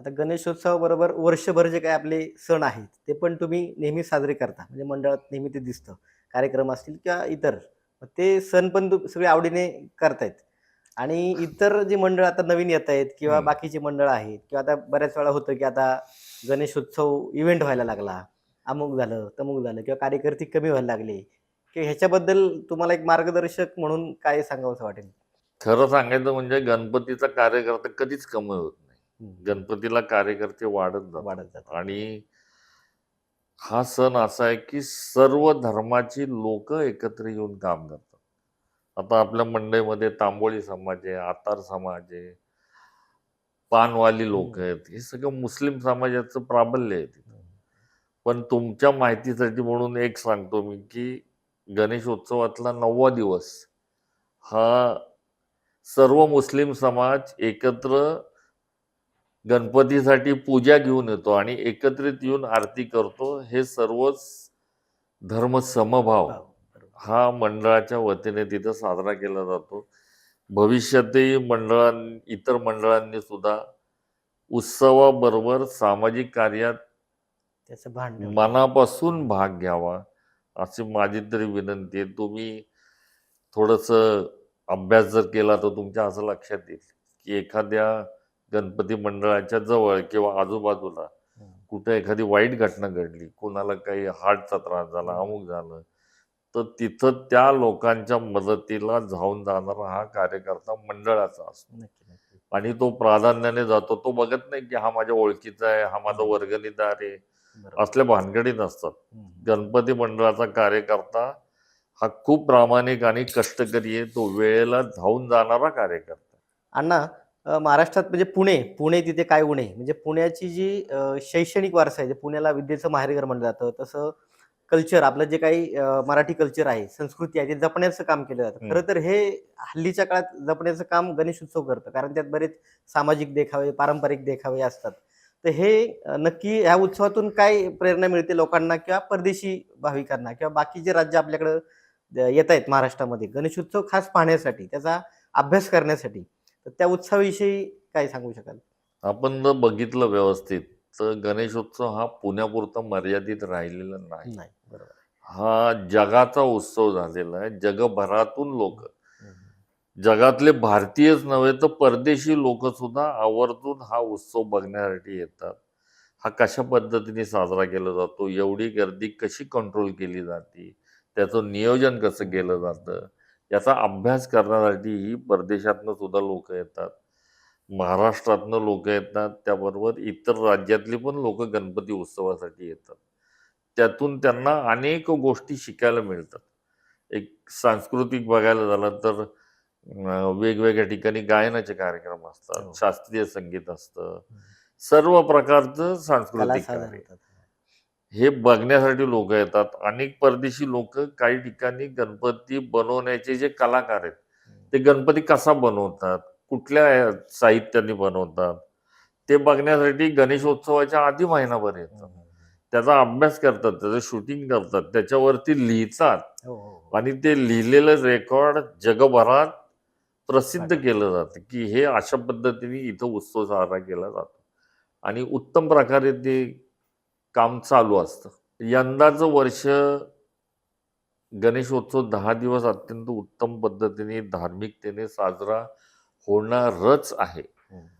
आता गणेशोत्सवाबरोबर वर्षभर जे काही आपले सण आहेत ते पण तुम्ही नेहमी साजरे करता. म्हणजे मंडळात नेहमी ते दिसतं. कार्यक्रम असतील किंवा इतर. ते सण पण सगळे आवडीने करतायत. आणि इतर जी मंडळ आता नवीन येत आहेत किंवा. बाकीची मंडळ आहेत किंवा आता बऱ्याच वेळा होतं की आता गणेशोत्सव इव्हेंट व्हायला लागला. अमुक झालं तमुक झालं किंवा कार्यकर्ते कमी व्हायला लागले. की ह्याच्याबद्दल तुम्हाला एक मार्गदर्शक म्हणून काय सांगावंसं वाटेल? खरं सांगायचं म्हणजे गणपतीचा कार्यकर्ता कधीच कमी होत नाही. गणपतीला कार्यकर्ते वाढत जातात. वाढत जातं आणि हा सण असा आहे की सर्व धर्माची लोक एकत्र येऊन काम करतात. आता आपल्या मंडईमध्ये तांबोळी समाज आहे आतार समाज आहे पानवाली लोक. आहेत हे सगळं मुस्लिम समाजाचं प्राबल्य आहे तिथं. पण तुमच्या माहितीसाठी म्हणून एक सांगतो मी की गणेशोत्सवातला नववा दिवस हा सर्व मुस्लिम समाज एकत्र गणपतीसाठी पूजा घेऊन येतो आणि एकत्रित येऊन आरती करतो हे सर्वच धर्म समभाव हो, मंडळाच्या वतीने तिथं साजरा केला जातो. भविष्यातही मंडळां इतर मंडळांनी सुद्धा उत्सवाबरोबर सामाजिक कार्यात त्याचं ठेवणं. मनापासून भाग घ्यावा अशी माझी तरी विनंती आहे. तुम्ही थोडस अभ्यास जर केला तर तुमच्या असं लक्षात येईल की एखाद्या गणपती मंडळाच्या जवळ किंवा आजूबाजूला. कुठे एखादी वाईट घटना घडली कोणाला काही हार्टचा त्रास झाला अमुक झालं तर तिथं त्या लोकांच्या मदतीला धावून जाणारा हा कार्यकर्ता मंडळाचा असतो. आणि तो प्राधान्याने जातो. तो बघत नाही की हा माझ्या ओळखीचा आहे हा माझा वर्गणीदार आहे. असल्या भानगडी नसतात. गणपती मंडळाचा कार्यकर्ता हा खूप प्रामाणिक आणि कष्टकरी आहे. तो वेळेला धावून जाणारा कार्यकर्ता. अण्णा महाराष्ट्रात म्हणजे पुणे पुणे तिथे काय उणे म्हणजे पुण्याची जी शैक्षणिक वारसा आहे जे पुण्याला विद्येचं माहेरघर म्हणलं जातं तसं कल्चर आपलं जे काही मराठी कल्चर आहे संस्कृती आहे ते जपण्याचं काम केलं जातं. खरं तर हे हल्लीच्या काळात जपण्याचं काम गणेश उत्सव करतं कारण त्यात बरेच सामाजिक देखावे पारंपरिक देखावे असतात. तर हे नक्की ह्या उत्सवातून काय प्रेरणा मिळते लोकांना किंवा परदेशी भाविकांना किंवा बाकीचे राज्य आपल्याकडं येत आहेत महाराष्ट्रामध्ये गणेश उत्सव खास पाहण्यासाठी त्याचा अभ्यास करण्यासाठी तर त्या उत्सवाविषयी काय सांगू शकाल? आपण जर बघितलं व्यवस्थित तर गणेशोत्सव हा पुण्यापुरता मर्यादित राहिलेला नाही. नाही बरोबर. हा जगाचा उत्सव झालेला आहे. जगभरातून लोक. जगातले भारतीयच नव्हे तर परदेशी लोक सुद्धा आवर्जून हा उत्सव बघण्यासाठी येतात. हा कशा पद्धतीने साजरा केला जातो? एवढी गर्दी कशी कंट्रोल केली जाते? त्याचं नियोजन कसं केलं जातं? याचा अभ्यास करण्यासाठी ही परदेशातनं सुद्धा लोक येतात. महाराष्ट्रातनं लोक येतात. त्याबरोबर इतर राज्यातली पण लोक गणपती उत्सवासाठी येतात. त्यातून त्यांना अनेक गोष्टी शिकायला मिळतात. एक सांस्कृतिक बघायला झालं तर वेगवेगळ्या ठिकाणी गायनाचे कार्यक्रम हो. असतात शास्त्रीय संगीत असतं. सर्व प्रकारचं सांस्कृतिक कार्य. हे बघण्यासाठी लोक येतात. अनेक परदेशी लोक काही ठिकाणी गणपती बनवण्याचे जे कलाकार आहेत ते गणपती कसा बनवतात? कुठल्या साहित्याने बनवतात? ते बघण्यासाठी गणेशोत्सवाच्या आधी महिनाभर येतात. त्याचा अभ्यास करतात त्याचं शूटिंग करतात त्याच्यावरती लिहितात. हो, हो, हो. आणि ते लिहिलेलं रेकॉर्ड जगभरात प्रसिद्ध. केलं जातं की हे अशा पद्धतीने इथं उत्सव साजरा केला जातो. आणि उत्तम प्रकारे ते काम चालू असतं. यंदाचं वर्ष गणेशोत्सव दहा दिवस अत्यंत उत्तम पद्धतीने धार्मिकतेने साजरा होणारच आहे. हो.